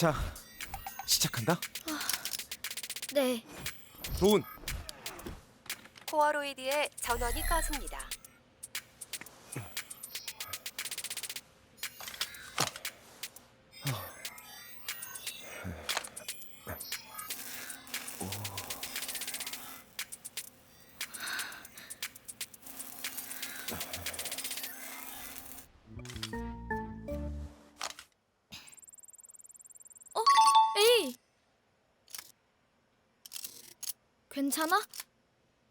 자, 시작한다. 네. 도운, 코어로이드의 전원이 꺼집니다. 괜찮아?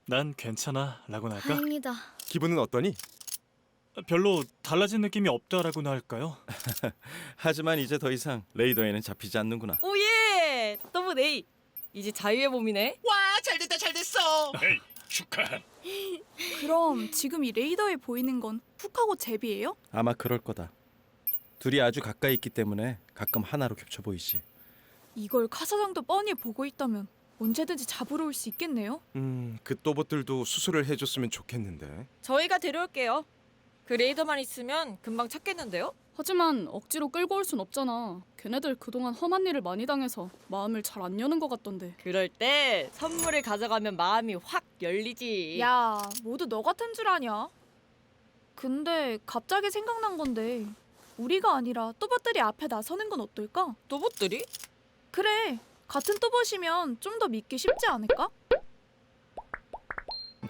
난 괜찮아 라고나 할까? 다행이다. 기분은 어떠니? 별로 달라진 느낌이 없다라고나 할까요? 하지만 이제 더 이상 레이더에는 잡히지 않는구나. 오예! 더블 A. 이제 자유의 몸이네. 와 잘됐다 잘됐어 그럼 지금 이 레이더에 보이는 건 훅하고 제비예요? 아마 그럴 거다. 둘이 아주 가까이 있기 때문에 가끔 하나로 겹쳐 보이지. 이걸 카사장도 뻔히 보고 있다면 언제든지 잡으러 올 수 있겠네요. 음, 그 또봇들도 수술을 해줬으면 좋겠는데. 저희가 데려올게요. 그 레이더만 있으면 금방 찾겠는데요? 하지만 억지로 끌고 올 순 없잖아. 걔네들 그동안 험한 일을 많이 당해서 마음을 잘 안 여는 것 같던데. 그럴 때 선물을 가져가면 마음이 확 열리지. 야, 모두 너 같은 줄 아냐? 근데 갑자기 생각난 건데 우리가 아니라 또봇들이 앞에 나서는 건 어떨까? 또봇들이? 그래, 같은 또봇이면 좀 더 믿기 쉽지 않을까?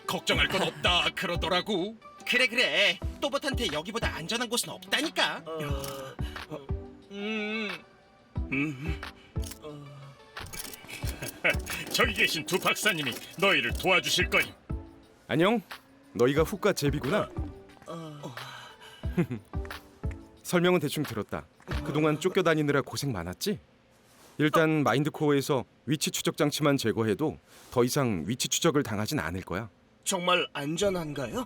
걱정할 건 없다 그러더라고 그래 그래 또봇한테 여기보다 안전한 곳은 없다니까 저기 계신 두 박사님이 너희를 도와주실 거니 안녕. 너희가 훅과 제비구나. 설명은 대충 들었다. 그동안 쫓겨다니느라 고생 많았지? 일단 마인드 코어에서 위치 추적 장치만 제거해도 더 이상 위치 추적을 당하진 않을 거야. 정말 안전한가요?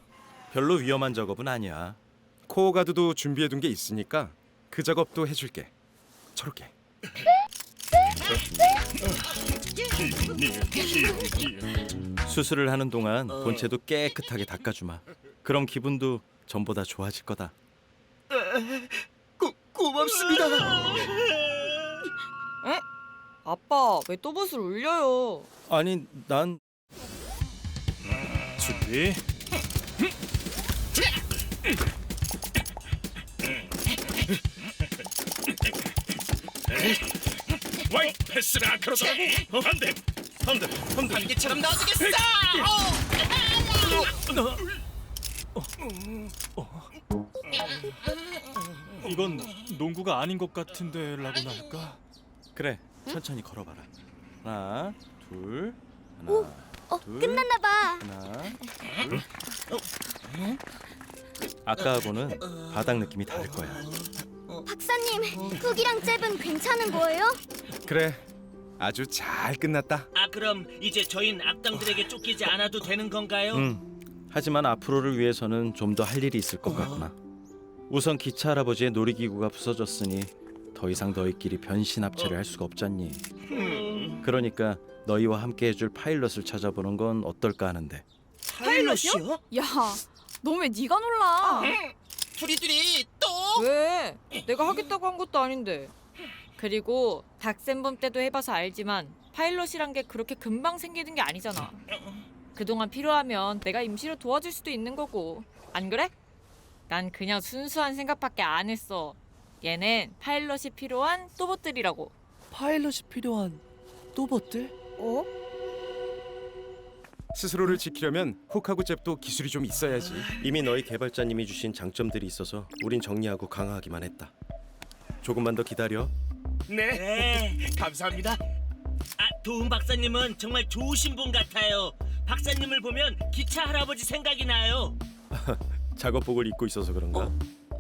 별로 위험한 작업은 아니야. 코어 가드도 준비해 둔 게 있으니까 그 작업도 해줄게. 저렇게. 수술을 하는 동안 본체도 깨끗하게 닦아주마. 그럼 기분도 전보다 좋아질 거다. 고, 고맙습니다 아빠 왜 또 봇을 울려요? 아니 난 준비. 와이 패스라 그러더라고. 어, 안돼 안돼 안돼. 반개처럼 넣어주겠어! 이건 농구가 아닌 것 같은데라고나 할까? 그래 천천히 걸어봐라. 하나, 둘, 하나, 어, 둘, 끝났나 봐. 하나, 둘. 아까하고는 바닥 느낌이 다를 거야. 박사님, 훅이랑 잽은 괜찮은 거예요? 그래. 아주 잘 끝났다. 아 그럼 이제 저흰 악당들에게 쫓기지 않아도 되는 건가요? 응. 하지만 앞으로를 위해서는 좀 더 할 일이 있을 것 같구나. 우선 기차 할아버지의 놀이기구가 부서졌으니 더 이상 너희끼리 변신 합체를 할 수가 없잖니. 그러니까 너희와 함께 해줄 파일럿을 찾아보는 건 어떨까 하는데. 파일럿이요? 야, 너 왜 네가 놀라? 둘이둘이 또? 왜? 내가 하겠다고 한 것도 아닌데. 그리고 닥센범 때도 해봐서 알지만 파일럿이란 게 그렇게 금방 생기는 게 아니잖아. 그동안 필요하면 내가 임시로 도와줄 수도 있는 거고. 안 그래? 난 그냥 순수한 생각밖에 안 했어. 얘는 파일럿이 필요한 또봇들이라고. 파일럿이 필요한 또봇들? 어? 스스로를 지키려면 훅하고 잽도 기술이 좀 있어야지. 이미 너희 개발자님이 주신 장점들이 있어서 우린 정리하고 강화하기만 했다. 조금만 더 기다려. 네, 감사합니다 아 도훈 박사님은 정말 좋으신 분 같아요 박사님을 보면 기차 할아버지 생각이 나요 작업복을 입고 있어서 그런가?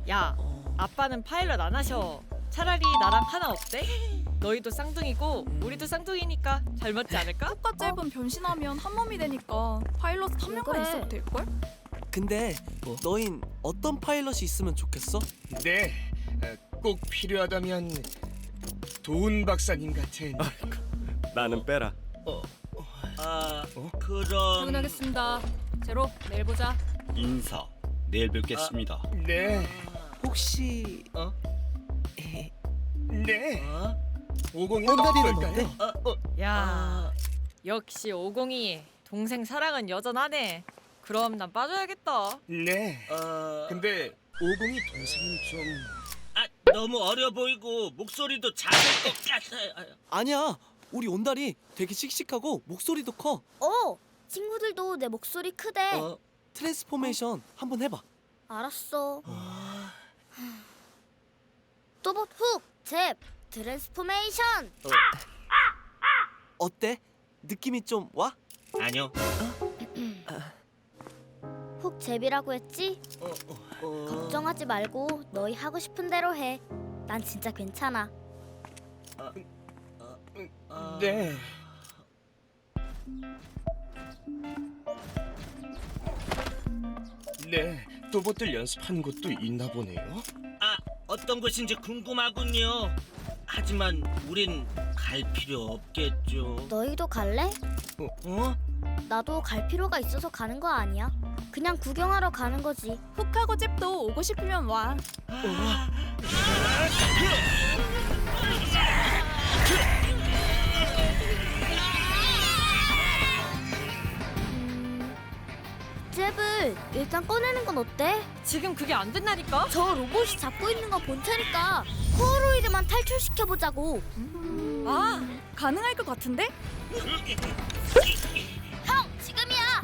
야, 아빠는 파일럿 안 하셔. 차라리 나랑 하나 어때? 너희도 쌍둥이고 우리도 쌍둥이니까 잘 맞지 않을까? 훅과 잽은 변신하면 한 몸이 되니까 파일럿 한 명만 그래. 있어도 될 걸? 근데 너흰 어떤 파일럿이 있으면 좋겠어? 네, 어, 꼭 필요하다면 도훈 박사님 같은 나는 빼라. 아 그럼 퇴근하겠습니다. 제로 내일 보자. 인사 내일 뵙겠습니다 네, 혹시 네 어? 오공이 온다리는 어떨까요? 어때? 야 역시 502 동생 사랑은 여전하네. 그럼 난 빠져야겠다. 네. 어... 근데 오공이 동생은 좀 아 너무 어려 보이고 목소리도 작을 것 같아요. 아유. 아니야. 우리 온달이 되게 씩씩하고 목소리도 커. 어, 친구들도 내 목소리 크대. 어, 트랜스포메이션 한번 해봐. 알았어. 또봇 훅, 잽, 트랜스포메이션. 어때? 느낌이 좀 와? 아니요. 훅 잽이라고 했지? 어, 어... 걱정하지 말고 너희 하고 싶은 대로 해. 난 진짜 괜찮아. 어... 네. 네. 또봇들 연습하는 곳도 있나 보네요. 아 어떤 곳인지 궁금하군요. 하지만 우린 갈 필요 없겠죠. 너희도 갈래? 어? 어? 나도 갈 필요가 있어서 가는 거 아니야. 그냥 구경하러 가는 거지. 훅하고 잽도 오고 싶으면 와. 잽을 일단 꺼내는 건 어때? 지금 그게 안 된다니까? 저 로봇이 잡고 있는 거 본체니까 코어로이드만 탈출시켜 보자고. 아, 가능할 것 같은데? 형, 지금이야.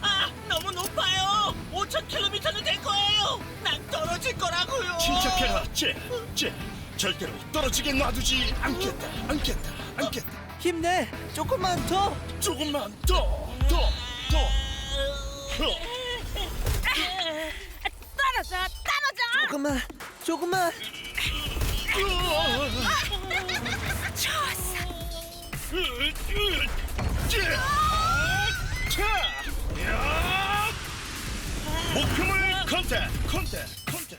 아 너무 높아요. 5천 킬로미터는 될 거예요. 난 떨어질 거라고요. 침착해라, 쟤. 쟤. 절대로 떨어지게 놔두지 않겠다. 않겠다. 않겠다. 힘내. 조금만 더. 조금만 더, 더, 더. 더. 떨어져, 떨어져. 조금만. 조금만. 자, 야! 목표물 컨택, 컨택, 컨택.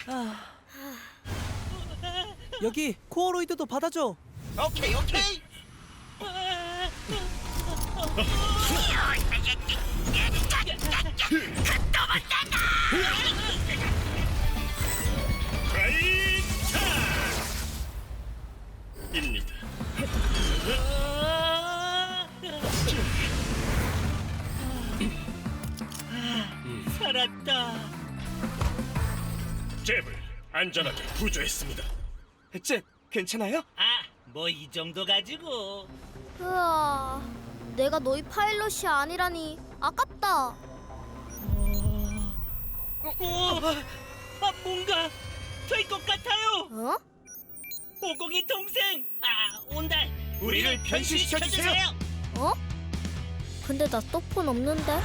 여기 코어로이드도 받아줘. 오케이, 오케이. 입니다. 살았다. 잽을 안전하게 구조했습니다. 잽, 괜찮아요? 아 뭐 이 정도 가지고. 으아, 내가 너희 파일럿이 아니라니 아깝다. 오, 아 뭔가 될 것 같아요. 어? 오공이 동생. 아 온달. 우리를 변신시켜 주세요. 어? 근데 나또폰 없는데.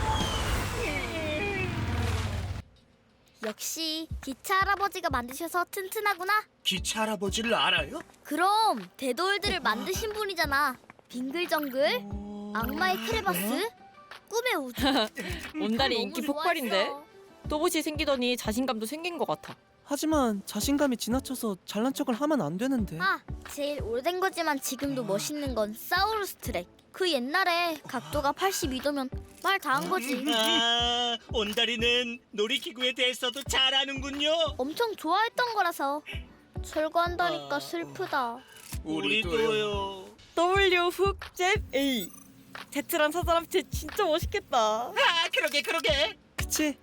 역시 기차 할아버지가 만드셔서 튼튼하구나. 기차 할아버지를 알아요? 그럼 데드월드를 만드신 분이잖아. 빙글정글, 악마의 크레바스, 꿈의 우주. 온달이 너무 인기 폭발인데? 좋아했어. 또봇이 생기더니 자신감도 생긴 것 같아. 하지만 자신감이 지나쳐서 잘난 척을 하면 안 되는데. 아, 제일 오래된 거지만 지금도 멋있는 건 사우루스 트랙. 그 옛날에 각도가 82도면 말 다 한 거지. 아 온달이는 놀이기구에 대해서도 잘 아는군요. 엄청 좋아했던 거라서 철거한다니까 슬프다. 우리도요. W 훅잽 A. 제트란 사살 합체 진짜 멋있겠다. 아 그러게 그러게. 그치?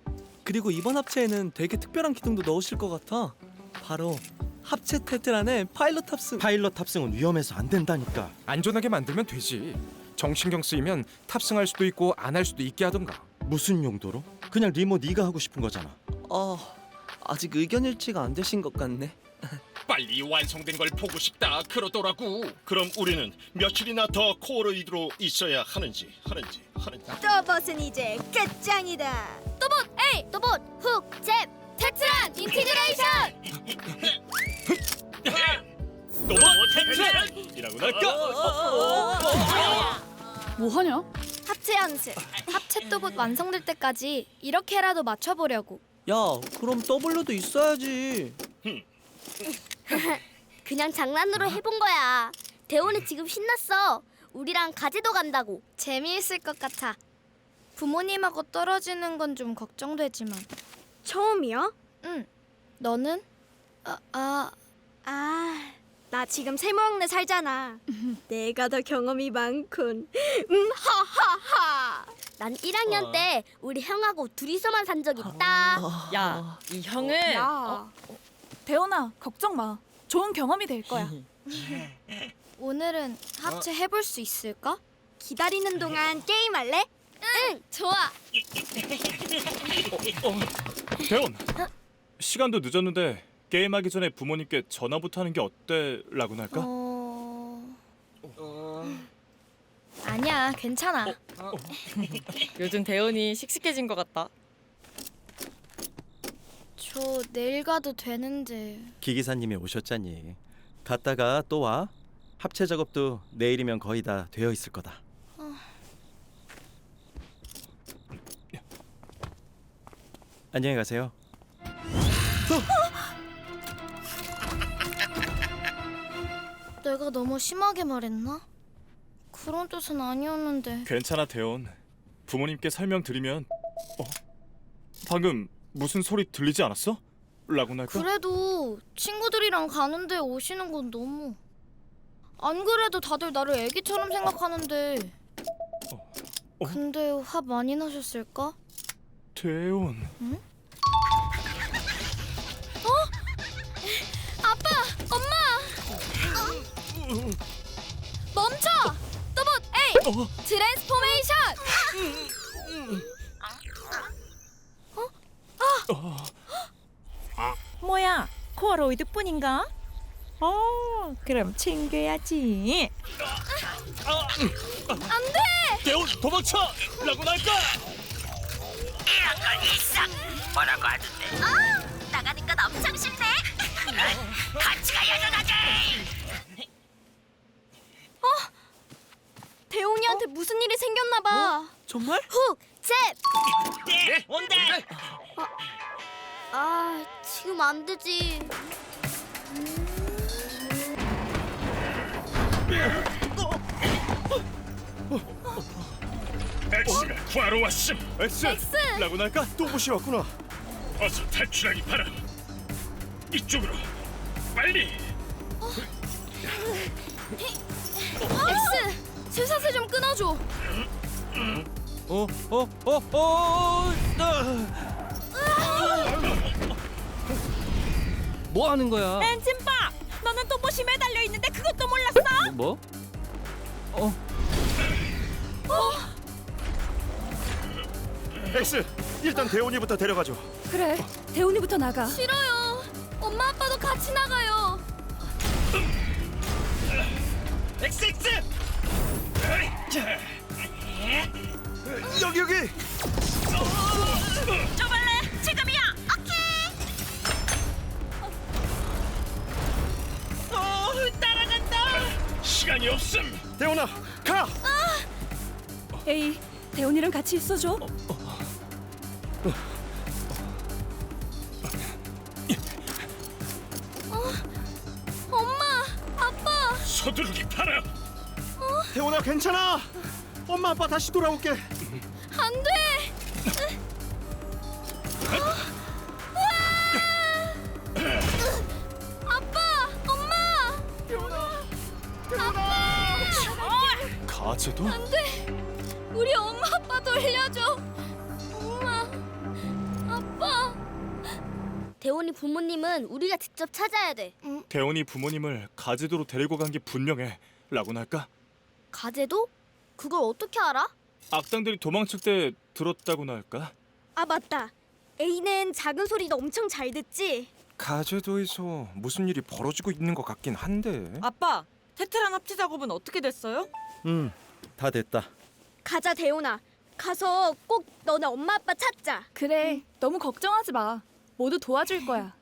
그리고 이번 합체에는 되게 특별한 기능도 넣으실 것 같아. 바로 합체 테트란의 파일럿 탑승. 파일럿 탑승은 위험해서 안 된다니까. 안전하게 만들면 되지. 정신경 쓰이면 탑승할 수도 있고 안 할 수도 있게 하던가. 무슨 용도로? 그냥 리모 네가 하고 싶은 거잖아. 어, 아직 의견 일치가 안 되신 것 같네. 빨리 완성된 걸 보고 싶다 그러더라고. 그럼 우리는 며칠이나 더 코어로이드로 있어야 하는지 하는지 하는지. 또봇은 이제 끝장이다. 또봇 A, 또봇 훅, 잽, 테트란 인티그레이션. 너무 텐션이라고 할까? 뭐 하냐? 합체 연습. 합체 또봇 완성될 때까지 이렇게라도 맞춰보려고. 야, 그럼 W도 있어야지. 그냥 장난으로 해본 거야. 대원이 지금 신났어. 우리랑 가지도 간다고. 재미있을 것 같아. 부모님하고 떨어지는 건 좀 걱정되지만. 처음이야? 응. 너는? 아, 아, 아. 나 지금 세모형네 살잖아. 내가 더 경험이 많군. 음 하하하. 난 1학년 때 우리 형하고 둘이서만 산 적 있다. 야, 이 형은 야, 어? 대원아 걱정 마. 좋은 경험이 될 거야. 오늘은 합체 해볼 수 있을까? 기다리는 동안 게임할래? 응, 좋아. 대원. 시간도 늦었는데 게임하기 전에 부모님께 전화부터 하는 게 어때? 라고나 할까? 어... 아니야, 괜찮아. 요즘 대원이 씩씩해진 것 같다. 저 내일 가도 되는데. 기기사님이 오셨잖니. 갔다가 또 와. 합체 작업도 내일이면 거의 다 되어 있을 거다. 안녕히 가세요. 내가 너무 심하게 말했나? 그런 뜻은 아니었는데. 괜찮아 대원. 부모님께 설명드리면 어? 방금 무슨 소리 들리지 않았어? 라고나 할까? 그래도 친구들이랑 가는데 오시는 건 너무. 안 그래도 다들 나를 애기처럼 생각하는데. 어? 근데 화 많이 나셨을까? 대원. 아빠, 엄마. 멈춰! 또봇 에이! 트랜스포메이션! 뭐야, 코어로이드 뿐인가? 어, 그럼 챙겨야지. 대원 도망쳐! 라고나 할까? 나가는 건 엄청 쉽네. 같이 가야 전하지. 어? 대웅이한테 무슨 일이 생겼나 봐. 정말? 훅, 잽. 네, 온다. 아, 지금 안 되지. 엑스가 구하러 왔음. 엑스! 라고나 할까? 또 보시 왔구나. 어서 탈출하기 바라. 이쪽으로. 빨리. 엑스, 쇠사슬 좀 끊어줘. 어, 어, 어, 어. 뭐 하는 거야? 엔진박, 너는 또봇이 매달려 있는데 그것도 몰랐어? 뭐? 어, 엑스! 일단 대원이부터 데려가죠. 그래, 대원이부터 나가. 싫어요. 엄마 아빠도 같이 나가요. 엑스 엑스. 여기 여기! 좁 시간이 없음. 대원아, 가! 에이, 대원이랑 같이 있어줘. 엄마, 아빠. 서두르기 바라. 대원아 괜찮아. 엄마 아빠 다시 돌아올게. 안 돼. 가제도? 우리 엄마 아빠 돌려줘. 엄마, 아빠. 대원이 부모님은 우리가 직접 찾아야 돼. 응? 대원이 부모님을 가제도로 데리고 간 게 분명해. 라고나 할까? 가재도? 그걸 어떻게 알아? 악당들이 도망칠 때 들었다고나 할까? 아 맞다. A는 작은 소리도 엄청 잘 듣지. 가제도에서 무슨 일이 벌어지고 있는 것 같긴 한데. 아빠, 테트란 합체 작업은 어떻게 됐어요? 음, 다 됐다. 가자 대원아. 가서 꼭 너네 엄마 아빠 찾자. 그래, 너무 걱정하지 마. 모두 도와줄 거야.